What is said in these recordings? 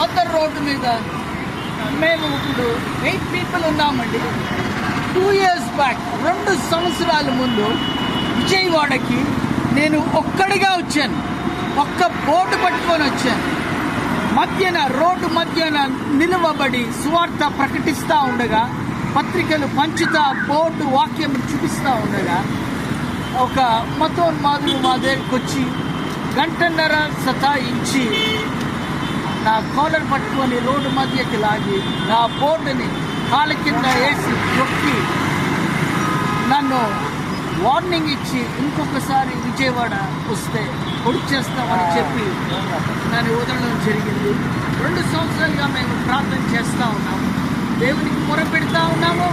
మొత్తం రోడ్డు మీద మేము ఇప్పుడు ఎయిట్ పీపుల్ ఉన్నామండి. టూ ఇయర్స్ బ్యాక్ రెండు సంవత్సరాల ముందు విజయవాడకి నేను ఒక్కడిగా వచ్చాను. ఒక్క బోటు పట్టుకొని వచ్చాను. మధ్యన రోడ్డు మధ్యన నిలువబడి సువార్త ప్రకటిస్తూ ఉండగా పత్రికలు పంచుతా బోర్డు వాక్యం చూపిస్తూ ఉండగా ఒక మతోన్మాదులు మా దగ్గరికి వచ్చి గంటన్నర సతాయించి నా కాలర్ పట్టుకొని రోడ్డు మధ్యకి లాగి నా బోర్డుని కాళ్ళ కింద వేసి నొక్కి నన్ను వార్నింగ్ ఇచ్చి ఇంకొకసారి విజయవాడ వస్తే పొడి చేస్తామని చెప్పి నన్ను వదలడం జరిగింది. రెండు సంవత్సరాలుగా మేము ప్రార్థన చేస్తూ ఉన్నాము. దేవునికి మొరపెడతా ఉన్నాము.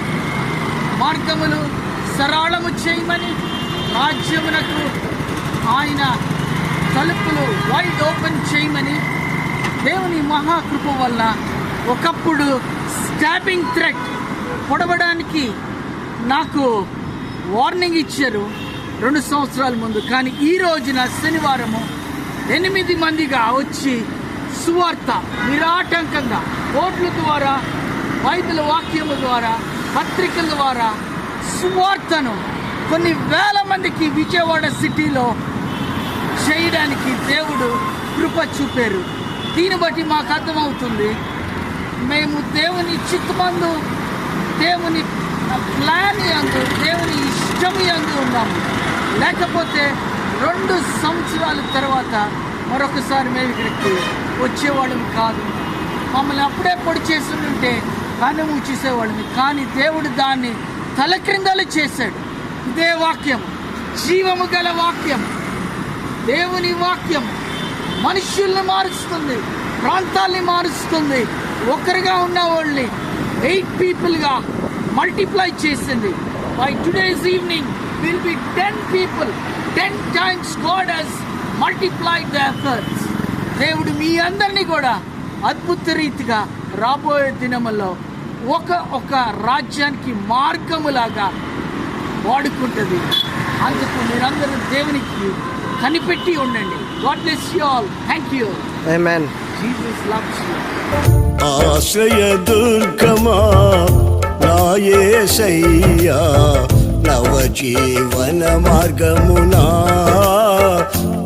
మార్గములు సరళము చేయమని రాజ్యమునకు ఆయన తలుపులు వైడ్ ఓపెన్ చేయమని మహాకృప వల్ల ఒకప్పుడు స్టాపింగ్ థ్రెట్ పొడవడానికి నాకు వార్నింగ్ ఇచ్చారు రెండు సంవత్సరాల ముందు. కానీ ఈ రోజున శనివారము ఎనిమిది మందిగా వచ్చి సువార్త నిరాటంకంగా ఓట్ల ద్వారా బైబిల్ వాక్యము ద్వారా పత్రికల ద్వారా సువార్తను కొన్ని వేల మందికి విజయవాడ సిటీలో చేయడానికి దేవుడు కృప చూపారు. దీన్ని బట్టి మాకు అర్థమవుతుంది. మేము దేవుని చిత్తమందు దేవుని ప్లాన్ అందు దేవుని ఇష్టం అందు ఉన్నాము. లేకపోతే రెండు సంవత్సరాల తర్వాత మరొకసారి మేము ఇక్కడికి వచ్చేవాళ్ళం కాదు. మమ్మల్ని అప్పుడే పొడి చేసి ఉంటే కానీ చూసేవాళ్ళని కానీ దేవుడు దాన్ని తలక్రిందలు చేశాడు. ఇదే వాక్యం. జీవము గల వాక్యం. దేవుని వాక్యం. మనుషుల్ని మారుస్తుంది ప్రాంతాల్ని మారుస్తుంది. ఒకరిగా ఉన్న వాళ్ళని ఎయిట్ పీపుల్గా మల్టిప్లై చేసింది. By today's evening will be ten people ten times God he's multiply the efforts దేవుడు మీ అందరినీ కూడా అద్భుత రీతిగా రాబోయే దినములో ఒక ఒక రాజ్యానికి మార్గములాగా వాడుకుంటుంది. అందుకు మీరందరూ దేవునికి కనిపెట్టి ఉండండి. God bless you all thank you Amen. Jesus loves you ఆశ్రయ దుర్గమా నాయసయ్యా నవ జీవన మార్గమునా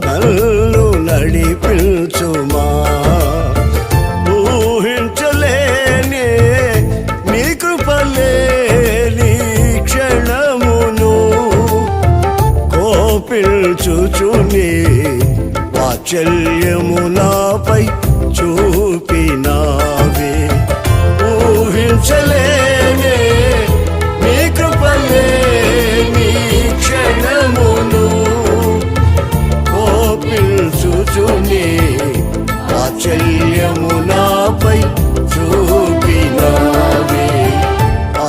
నన్ను నడిపించుమా. చూచునే వాచల్యము నాపై చూపినావే. ఊహించలేనే నీ కృపలేని క్షణమును. కోపిల్చుచుని వాత్సల్యము నాపై చూపినావే.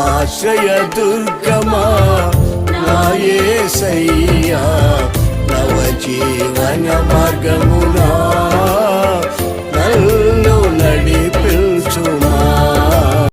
ఆశ్రయ దుర్గమా నాయే సయ్యా జీవన మార్గములో